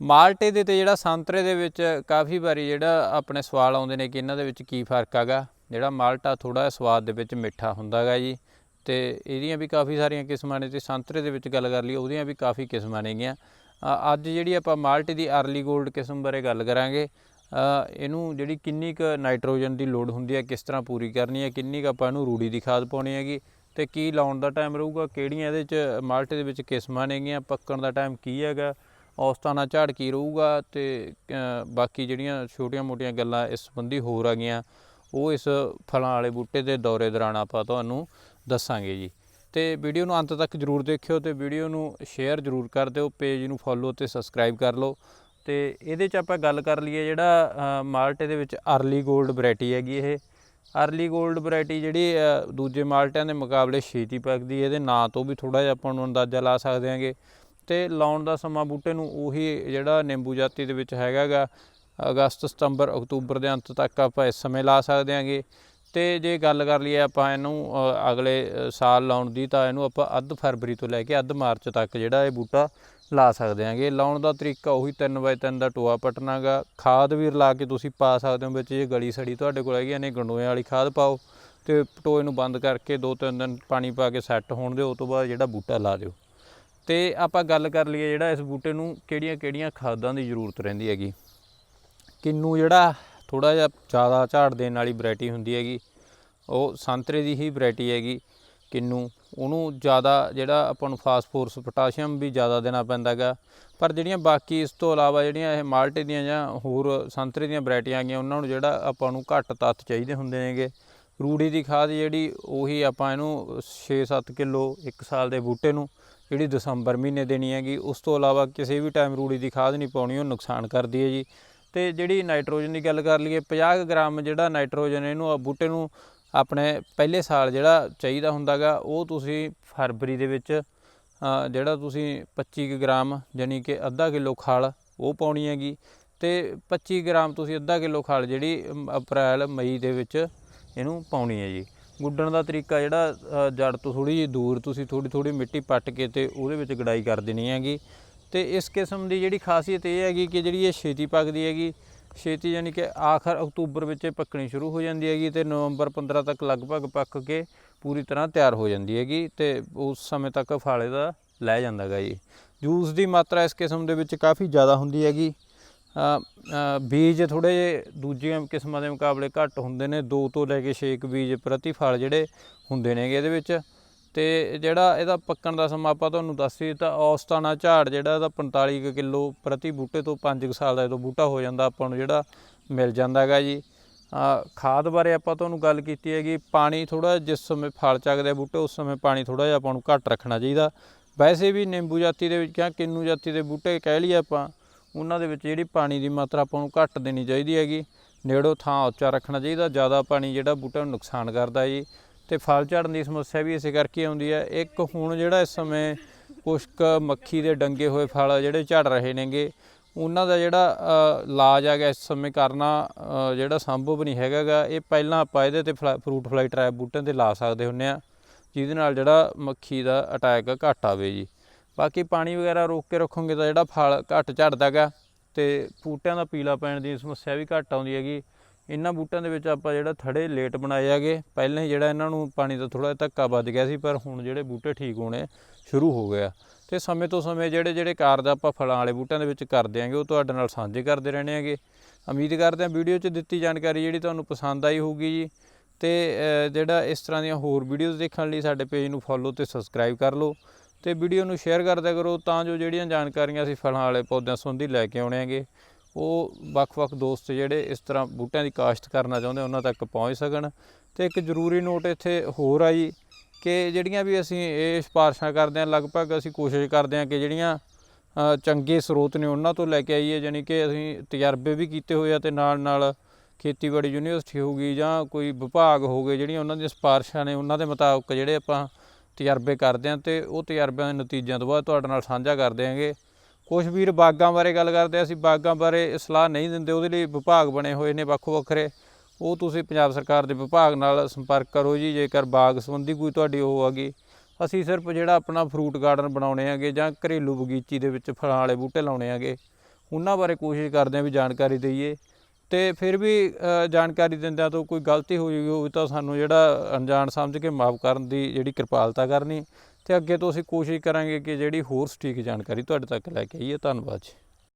ਮਾਲਟੇ ਦੇ ਤੇ ਜਿਹੜਾ ਸੰਤਰੇ ਦੇ ਵਿੱਚ ਕਾਫੀ ਵਾਰੀ ਜਿਹੜਾ ਆਪਣੇ ਸਵਾਲ ਆਉਂਦੇ ਨੇ ਕਿ ਇਹਨਾਂ ਦੇ ਵਿੱਚ ਕੀ ਫ਼ਰਕ ਹੈਗਾ, ਜਿਹੜਾ ਮਾਲਟਾ ਥੋੜਾ ਸਵਾਦ ਦੇ ਵਿੱਚ ਮਿੱਠਾ ਹੁੰਦਾ ਹੈਗਾ ਜੀ। ਤੇ ਇਹਦੀਆਂ ਵੀ ਕਾਫੀ ਸਾਰੀਆਂ ਕਿਸਮਾਂ ਨੇ ਤੇ ਸੰਤਰੇ ਦੇ ਵਿੱਚ ਗੱਲ ਕਰ ਲਈ ਉਹਦੀਆਂ ਵੀ ਕਾਫੀ ਕਿਸਮਾਂ ਨੇਗੀਆਂ। ਅੱਜ ਜਿਹੜੀ ਆਪਾਂ ਮਾਲਟੇ ਦੀ ਅਰਲੀ 골ਡ ਕਿਸਮ ਬਾਰੇ ਗੱਲ ਕਰਾਂਗੇ ਇਹਨੂੰ ਜਿਹੜੀ ਕਿੰਨੀ ਕੁ ਨਾਈਟ੍ਰੋਜਨ ਦੀ ਲੋੜ ਹੁੰਦੀ ਹੈ, ਕਿਸ ਤਰ੍ਹਾਂ ਪੂਰੀ ਕਰਨੀ ਹੈ, ਕਿੰਨੀ ਕੁ ਆਪਾਂ ਇਹਨੂੰ ਰੂੜੀ ਦੀ ਖਾਦ ਪਾਉਣੀ ਹੈਗੀ, ਤੇ ਕੀ ਲਾਉਣ ਦਾ ਟਾਈਮ ਰਹੂਗਾ, ਕਿਹੜੀਆਂ ਇਹਦੇ ਚ ਮਾਲਟੇ ਦੇ ਵਿੱਚ ਕਿਸਮਾਂ ਨੇਗੀਆਂ, ਪੱਕਣ ਦਾ ਟਾਈਮ ਕੀ ਹੈਗਾ ਔਸਤਾਂ ਨਾਲ ਝਾੜ ਕੀ ਰਹੂਗਾ ਤੇ ਬਾਕੀ ਜਿਹੜੀਆਂ ਛੋਟੀਆਂ-ਮੋਟੀਆਂ ਗੱਲਾਂ ਇਸ ਸੰਬੰਧੀ ਹੋਰ ਆ ਗਈਆਂ, ਉਹ ਇਸ ਫਲਾਂ ਵਾਲੇ ਬੂਟੇ ਦੇ ਦੌਰੇ ਦੌਰਾਨ ਆਪਾਂ ਤੁਹਾਨੂੰ ਦੱਸਾਂਗੇ ਜੀ। ਤੇ ਵੀਡੀਓ ਨੂੰ ਅੰਤ ਤੱਕ ਜਰੂਰ ਦੇਖਿਓ ਤੇ ਵੀਡੀਓ ਨੂੰ ਸ਼ੇਅਰ ਜਰੂਰ ਕਰ ਦਿਓ, ਪੇਜ ਨੂੰ ਫੋਲੋ ਤੇ ਸਬਸਕ੍ਰਾਈਬ ਕਰ ਲਓ। ਤੇ ਇਹਦੇ ਚ ਆਪਾਂ ਗੱਲ ਕਰ ਲਈਏ ਜਿਹੜਾ ਮਾਲਟੇ ਦੇ ਵਿੱਚ ਅਰਲੀ 골ਡ ਵੈਰਾਈਟੀ ਹੈਗੀ ਇਹ। ਅਰਲੀ 골ਡ ਵੈਰਾਈਟੀ ਜਿਹੜੀ ਦੂਜੇ ਮਾਲਟਿਆਂ ਦੇ ਮੁਕਾਬਲੇ ਛੇਤੀ ਪੱਕਦੀ ਹੈ, ਇਹਦੇ ਨਾਂ ਤੋਂ ਵੀ ਥੋੜਾ ਜਿਹਾ ਆਪਾਂ ਨੂੰ ਅੰਦਾਜ਼ਾ ਲਾ ਸਕਦੇ ਹਾਂਗੇ। ਤੇ ਲਾਉਣ ਦਾ ਸਮਾਂ ਬੂਟੇ ਨੂੰ ਉਹੀ ਜਿਹੜਾ ਨਿੰਬੂ ਜਾਤੀ ਦੇ ਵਿੱਚ ਹੈਗਾਗਾ। ਅਗਸਤ, ਸਤੰਬਰ, ਅਕਤੂਬਰ ਦੇ ਅੰਤ ਤੱਕ ਆਪਾਂ ਇਸ ਸਮੇਂ ਲਾ ਸਕਦੇ ਹਾਂਗੇ ਤੇ ਜੇ ਗੱਲ ਕਰ ਲਈਏ ਆਪਾਂ ਇਹਨੂੰ ਅਗਲੇ ਸਾਲ ਲਾਉਣ ਦੀ ਤਾਂ ਇਹਨੂੰ ਆਪਾਂ ਅੱਧ ਫਰਵਰੀ ਤੋਂ ਲੈ ਕੇ ਅੱਧ ਮਾਰਚ ਤੱਕ ਜਿਹੜਾ ਇਹ ਬੂਟਾ ਲਾ ਸਕਦੇ ਹਾਂਗੇ ਲਾਉਣ ਦਾ ਤਰੀਕਾ ਉਹੀ 3x3 ਦਾ ਟੋਆ ਪਟਣਾਗਾ। ਖਾਦ ਵੀ ਰਲਾ ਕੇ ਤੁਸੀਂ ਪਾ ਸਕਦੇ ਹੋ ਵਿੱਚ, ਜੇ ਗਲੀ ਸੜੀ ਤੁਹਾਡੇ ਕੋਲ ਹੈਗੀ ਨੇ ਗੰਡੋਏ ਵਾਲੀ ਖਾਦ ਪਾਓ ਤੇ ਟੋਏ ਨੂੰ ਬੰਦ ਕਰਕੇ ਦੋ ਤਿੰਨ ਦਿਨ ਪਾਣੀ ਪਾ ਕੇ ਸੈੱਟ ਹੋਣ ਦਿਓ ਉਸ ਤੋਂ ਬਾਅਦ ਜਿਹੜਾ ਬੂਟਾ ਲਾ ਦਿਓ। ਤੇ ਆਪਾਂ ਗੱਲ ਕਰ ਲਈਏ ਜਿਹੜਾ ਇਸ ਬੂਟੇ ਨੂੰ ਕਿਹੜੀਆਂ-ਕਿਹੜੀਆਂ ਖਾਦਾਂ ਦੀ ਜ਼ਰੂਰਤ ਰਹਿੰਦੀ ਹੈਗੀ। ਕਿੰਨੂ ਜਿਹੜਾ ਥੋੜਾ ਜਿਹਾ ਜ਼ਿਆਦਾ ਝਾੜ ਦੇਣ ਵਾਲੀ ਵੈਰਾਈਟੀ ਹੁੰਦੀ ਹੈਗੀ, ਉਹ ਸੰਤਰੇ ਦੀ ਹੀ ਵੈਰਾਈਟੀ ਹੈਗੀ ਕਿੰਨੂ। ਉਹਨੂੰ ਜ਼ਿਆਦਾ ਜਿਹੜਾ ਆਪਾਂ ਨੂੰ ਫਾਸਫੋਰਸ ਪੋਟਾਸ਼ੀਅਮ ਵੀ ਜ਼ਿਆਦਾ ਦੇਣਾ ਪੈਂਦਾ ਹੈਗਾ। ਪਰ ਜਿਹੜੀਆਂ ਬਾਕੀ ਇਸ ਤੋਂ ਇਲਾਵਾ ਜਿਹੜੀਆਂ ਇਹ ਮਾਲਟੇ ਦੀਆਂ ਜਾਂ ਹੋਰ ਸੰਤਰੇ ਦੀਆਂ ਵੈਰਾਈਟੀਆਂ ਆਗੀਆਂ ਉਹਨਾਂ ਨੂੰ ਜਿਹੜਾ ਆਪਾਂ ਨੂੰ ਘੱਟ ਤੱਤ ਚਾਹੀਦੇ ਹੁੰਦੇ ਨੇਗੇ। ਰੂੜੀ ਦੀ ਖਾਦ ਜਿਹੜੀ, ਉਹੀ ਆਪਾਂ ਇਹਨੂੰ 6-7 ਕਿਲੋ ਇੱਕ ਸਾਲ ਦੇ ਬੂਟੇ ਨੂੰ ਜਿਹੜੀ ਦਸੰਬਰ ਮਹੀਨੇ ਦੇਣੀ ਹੈਗੀ, ਉਸ ਤੋਂ ਇਲਾਵਾ ਕਿਸੇ ਵੀ ਟਾਈਮ ਰੂੜੀ ਦੀ ਖਾਦ ਨਹੀਂ ਪਾਉਣੀ, ਉਹ ਨੁਕਸਾਨ ਕਰਦੀ ਹੈ ਜੀ। ਤੇ ਜਿਹੜੀ ਨਾਈਟ੍ਰੋਜਨ ਦੀ ਗੱਲ ਕਰ ਲਈਏ 50 ਕੁ ਗ੍ਰਾਮ ਜਿਹੜਾ ਨਾਈਟ੍ਰੋਜਨ ਇਹਨੂੰ ਬੂਟੇ ਨੂੰ ਆਪਣੇ ਪਹਿਲੇ ਸਾਲ ਜਿਹੜਾ ਚਾਹੀਦਾ ਹੁੰਦਾਗਾ, ਉਹ ਤੁਸੀਂ ਫਰਵਰੀ ਦੇ ਵਿੱਚ ਜਿਹੜਾ ਤੁਸੀਂ 25 ਕੁ ਗ੍ਰਾਮ ਯਾਨੀ ਕਿ ਅੱਧਾ ਕਿਲੋ ਖਲ ਉਹ ਪਾਉਣੀ ਹੈਗੀ। ਤੇ 25 ਗ੍ਰਾਮ ਤੁਸੀਂ ਅੱਧਾ ਕਿਲੋ ਖਲ ਜਿਹੜੀ ਅਪ੍ਰੈਲ, ਮਈ ਦੇ ਵਿੱਚ ਇਹਨੂੰ ਪਾਉਣੀ ਹੈ ਜੀ। ਗੁੱਡਣ ਦਾ ਤਰੀਕਾ ਜਿਹੜਾ ਜੜ ਤੋਂ ਥੋੜੀ ਜਿਹੀ ਦੂਰ ਤੁਸੀਂ ਥੋੜੀ ਥੋੜੀ ਮਿੱਟੀ ਪੱਟ ਕੇ ਤੇ ਉਹਦੇ ਵਿੱਚ ਗੜਾਈ ਕਰ ਦੇਣੀ ਹੈਗੀ। ਤੇ ਇਸ ਕਿਸਮ ਦੀ ਜਿਹੜੀ ਖਾਸੀਅਤ ਇਹ ਹੈਗੀ ਕਿ ਜਿਹੜੀ ਇਹ ਛੇਤੀ ਪੱਕਦੀ ਹੈਗੀ, ਛੇਤੀ ਯਾਨੀ ਕਿ ਆਖਰ ਅਕਤੂਬਰ ਵਿੱਚ ਇਹ ਪੱਕਣੀ ਸ਼ੁਰੂ ਹੋ ਜਾਂਦੀ ਹੈਗੀ ਤੇ ਨਵੰਬਰ 15 ਤੱਕ ਲਗਭਗ ਪੱਕ ਕੇ ਪੂਰੀ ਤਰ੍ਹਾਂ ਤਿਆਰ ਹੋ ਜਾਂਦੀ ਹੈਗੀ ਤੇ ਉਸ ਸਮੇਂ ਤੱਕ ਫਲ ਇਹਦਾ ਲੈ ਜਾਂਦਾ ਹੈਗਾ ਜੀ। ਜੂਸ ਦੀ ਮਾਤਰਾ ਇਸ ਕਿਸਮ ਦੇ ਵਿੱਚ ਕਾਫੀ ਜ਼ਿਆਦਾ ਹੁੰਦੀ ਹੈਗੀ। ਬੀਜ ਥੋੜੇ ਜਿਹੇ ਦੂਜੀਆਂ ਕਿਸਮਾਂ ਦੇ ਮੁਕਾਬਲੇ ਘੱਟ ਹੁੰਦੇ ਨੇ 2 ਤੋਂ ਲੈ ਕੇ 6 ਬੀਜ ਪ੍ਰਤੀ ਫਲ ਜਿਹੜੇ ਹੁੰਦੇ ਨੇਗੇ ਇਹਦੇ ਵਿੱਚ। ਤੇ ਜਿਹੜਾ ਇਹਦਾ ਪੱਕਣ ਦਾ ਸਮਾਂ ਆਪਾਂ ਤੁਹਾਨੂੰ ਦੱਸ ਹੀ ਦਿੱਤਾ ਔਸਤਾਨਾ ਝਾੜ ਜਿਹੜਾ ਇਹਦਾ 45 ਕੁ ਕਿਲੋ ਪ੍ਰਤੀ ਬੂਟੇ ਤੋਂ 5 ਸਾਲ ਦਾ ਜਦੋਂ ਬੂਟਾ ਹੋ ਜਾਂਦਾ, ਆਪਾਂ ਨੂੰ ਜਿਹੜਾ ਮਿਲ ਜਾਂਦਾ ਹੈਗਾ ਜੀ। ਖਾਦ ਬਾਰੇ ਆਪਾਂ ਤੁਹਾਨੂੰ ਗੱਲ ਕੀਤੀ ਹੈਗੀ, ਪਾਣੀ ਥੋੜਾ ਜਿਸ ਸਮੇਂ ਫਲ ਚੱਕਦੇ ਆ ਬੂਟੇ, ਉਸ ਸਮੇਂ ਪਾਣੀ ਥੋੜਾ ਜਿਹਾ ਆਪਾਂ ਨੂੰ ਘੱਟ ਰੱਖਣਾ ਚਾਹੀਦਾ। ਵੈਸੇ ਵੀ ਨਿੰਬੂ ਜਾਤੀ ਦੇ ਵਿੱਚ ਜਾਂ ਕਿੰਨੂ ਜਾਤੀ ਦੇ ਬੂਟੇ ਕਹਿ ਲਈਏ ਆਪਾਂ ਉਹਨਾਂ ਦੇ ਵਿੱਚ ਜਿਹੜੀ ਪਾਣੀ ਦੀ ਮਾਤਰਾ ਆਪਾਂ ਨੂੰ ਘੱਟ ਦੇਣੀ ਚਾਹੀਦੀ ਹੈਗੀ। ਨੇੜੋ ਥਾਂ ਉੱਚਾ ਰੱਖਣਾ ਚਾਹੀਦਾ ਜ਼ਿਆਦਾ ਪਾਣੀ ਜਿਹੜਾ ਬੂਟਿਆਂ ਨੂੰ ਨੁਕਸਾਨ ਕਰਦਾ ਜੀ। ਤੇ ਫਲ ਝੜਨ ਦੀ ਸਮੱਸਿਆ ਵੀ ਇਸੇ ਕਰਕੇ ਆਉਂਦੀ ਹੈ। ਇੱਕ ਹੁਣ ਜਿਹੜਾ ਇਸ ਸਮੇਂ ਕੁਛ ਮੱਖੀ ਦੇ ਡੰਗੇ ਹੋਏ ਫਲ ਜਿਹੜੇ ਝੜ ਰਹੇ ਨੇਗੇ ਉਹਨਾਂ ਦਾ ਜਿਹੜਾ ਅ, ਇਲਾਜ ਹੈਗਾ ਇਸ ਸਮੇਂ ਕਰਨਾ ਜਿਹੜਾ ਸੰਭਵ ਨਹੀਂ ਹੈਗਾਗਾ ਇਹ ਪਹਿਲਾਂ ਆਪਾਂ ਇਹਦੇ ਤੇ ਫਰੂਟ ਫਲਾਈ ਟਰੈਪ ਬੂਟਿਆਂ ਤੇ ਲਾ ਸਕਦੇ ਹੁੰਨੇ ਆ ਜਿਹਦੇ ਨਾਲ ਜਿਹੜਾ ਮੱਖੀ ਦਾ ਅਟੈਕ ਘੱਟ ਆਵੇ ਜੀ। ਬਾਕੀ ਪਾਣੀ ਵਗੈਰਾ ਰੋਕ ਕੇ ਰੱਖੋਗੇ ਤਾਂ ਜਿਹੜਾ ਫਲ ਘੱਟ ਝੜਦਾਗਾ ਤੇ ਬੂਟਿਆਂ ਦਾ ਪੀਲਾ ਪੈਣ ਦੀ ਸਮੱਸਿਆ ਵੀ ਘੱਟ ਆਉਂਦੀ ਹੈਗੀ। ਇਹਨਾਂ ਬੂਟਿਆਂ ਦੇ ਵਿੱਚ ਆਪਾਂ ਜਿਹੜਾ ਥੜੇ ਲੇਟ ਬਣਾਏ ਹੈਗੇ। ਪਹਿਲਾਂ ਹੀ ਜਿਹੜਾ ਇਹਨਾਂ ਨੂੰ ਪਾਣੀ ਦਾ ਥੋੜਾ ਧੱਕਾ ਵੱਜ ਗਿਆ ਸੀ, ਪਰ ਹੁਣ ਜਿਹੜੇ ਬੂਟੇ ਠੀਕ ਹੋਣੇ ਸ਼ੁਰੂ ਹੋ ਗਏ ਆ। ਤੇ ਸਮੇਂ ਤੋਂ ਸਮੇਂ ਜਿਹੜੇ ਜਿਹੜੇ ਕਾਰਜ ਆਪਾਂ ਫਲਾਂ ਵਾਲੇ ਬੂਟਿਆਂ ਦੇ ਵਿੱਚ ਕਰਦੇ ਆਂਗੇ ਉਹ ਤੁਹਾਡੇ ਨਾਲ ਸਾਂਝੇ ਕਰਦੇ ਰਹਿਣੇ ਹੈਗੇ। ਉਮੀਦ ਕਰਦੇ ਹਾਂ ਵੀਡੀਓ 'ਚ ਦਿੱਤੀ ਜਾਣਕਾਰੀ ਜਿਹੜੀ ਤੁਹਾਨੂੰ ਪਸੰਦ ਆਈ ਹੋਊਗੀ ਜੀ। ਤੇ ਜਿਹੜਾ ਇਸ ਤਰ੍ਹਾਂ ਦੀਆਂ ਹੋਰ ਵੀਡੀਓਜ਼ ਦੇਖਣ ਲਈ ਸਾਡੇ ਪੇਜ ਨੂੰ ਫੋਲੋ ਤੇ ਸਬਸਕ੍ਰਾਈਬ ਕਰ ਲਓ। ਤੇ ਵੀਡੀਓ ਨੂੰ ਸ਼ੇਅਰ ਕਰਦਿਆ ਕਰੋ ਤਾਂ ਜੋ ਜਿਹੜੀਆਂ ਜਾਣਕਾਰੀਆਂ ਅਸੀਂ ਫਲਾਂ ਵਾਲੇ ਪੌਦਿਆਂ ਸੰਬੰਧੀ ਲੈ ਕੇ ਆਉਣੇ ਹੈਗੇ, ਉਹ ਵੱਖ-ਵੱਖ ਦੋਸਤ ਜਿਹੜੇ ਇਸ ਤਰ੍ਹਾਂ ਬੂਟਿਆਂ ਦੀ ਕਾਸ਼ਤ ਕਰਨਾ ਚਾਹੁੰਦੇ ਉਹਨਾਂ ਤੱਕ ਪਹੁੰਚ ਸਕਣ। ਤੇ ਇੱਕ ਜ਼ਰੂਰੀ ਨੋਟ ਇੱਥੇ ਹੋਰ ਆਈ ਕਿ ਜਿਹੜੀਆਂ ਵੀ ਅਸੀਂ ਇਹ ਸਿਫਾਰਸ਼ਾਂ ਕਰਦੇ ਹਾਂ ਲਗਭਗ ਅਸੀਂ ਕੋਸ਼ਿਸ਼ ਕਰਦੇ ਹਾਂ ਕਿ ਜਿਹੜੀਆਂ ਚੰਗੇ ਸਰੋਤ ਨੇ ਉਹਨਾਂ ਤੋਂ ਲੈ ਕੇ ਆਈਏ, ਜਾਣੀ ਕਿ ਅਸੀਂ ਤਜਰਬੇ ਵੀ ਕੀਤੇ ਹੋਏ ਆ ਤੇ ਨਾਲ ਨਾਲ ਖੇਤੀਬਾੜੀ ਯੂਨੀਵਰਸਿਟੀ ਹੋਊਗੀ ਜਾਂ ਕੋਈ ਵਿਭਾਗ ਹੋਗੇ ਜਿਹੜੀਆਂ ਉਹਨਾਂ ਦੀਆਂ ਸਿਫਾਰਸ਼ਾਂ ਨੇ, ਉਹਨਾਂ ਦੇ ਮੁਤਾਬਕ ਜਿਹੜੇ ਆਪਾਂ ਤਜਰਬੇ ਕਰਦੇ ਹਾਂ ਤੇ ਉਹ ਤਜਰਬਿਆਂ ਦੇ ਨਤੀਜਿਆਂ ਤੋਂ ਬਾਅਦ ਤੁਹਾਡੇ ਨਾਲ ਸਾਂਝਾ ਕਰਦੇ ਹਾਂਗੇ। ਕੁਝ ਵੀਰ ਬਾਗਾਂ ਬਾਰੇ ਗੱਲ ਕਰਦੇ ਅਸੀਂ ਬਾਗਾਂ ਬਾਰੇ ਸਲਾਹ ਨਹੀਂ ਦਿੰਦੇ, ਉਹਦੇ ਲਈ ਵਿਭਾਗ ਬਣੇ ਹੋਏ ਨੇ ਵੱਖੋ ਵੱਖਰੇ। ਉਹ ਤੁਸੀਂ ਪੰਜਾਬ ਸਰਕਾਰ ਦੇ ਵਿਭਾਗ ਨਾਲ ਸੰਪਰਕ ਕਰੋ ਜੀ, ਜੇਕਰ ਬਾਗ ਸੰਬੰਧੀ ਕੋਈ ਤੁਹਾਡੀ ਉਹ ਹੈਗੀ ਅਸੀਂ ਸਿਰਫ ਜਿਹੜਾ ਆਪਣਾ ਫਰੂਟ ਗਾਰਡਨ ਬਣਾਉਣੇ ਹੈਗੇ ਜਾਂ ਘਰੇਲੂ ਬਗੀਚੀ ਦੇ ਵਿੱਚ ਫਲਾਂ ਵਾਲੇ ਬੂਟੇ ਲਾਉਣੇ ਹੈਗੇ, ਉਹਨਾਂ ਬਾਰੇ ਕੋਸ਼ਿਸ਼ ਕਰਦੇ ਹਾਂ ਵੀ ਜਾਣਕਾਰੀ ਦਈਏ। ਤੇ ਫਿਰ ਵੀ ਜਾਣਕਾਰੀ ਦਿੰਦਿਆਂ ਤੋਂ ਕੋਈ ਗਲਤੀ ਹੋ ਹੋਵੇ ਤਾਂ ਸਾਨੂੰ ਜਿਹੜਾ ਅਣਜਾਣ ਸਮਝ ਕੇ ਮਾਫ ਕਰਨ ਦੀ ਜਿਹੜੀ ਕਿਰਪਾਲਤਾ ਕਰਨੀ। ਤੇ ਅੱਗੇ ਤੋਂ ਅਸੀਂ ਕੋਸ਼ਿਸ਼ ਕਰਾਂਗੇ ਕਿ ਜਿਹੜੀ ਹੋਰ ਸਟੀਕ ਜਾਣਕਾਰੀ ਤੁਹਾਡੇ ਤੱਕ ਲੈ ਕੇ ਆਈਏ। ਧੰਨਵਾਦ ਜੀ।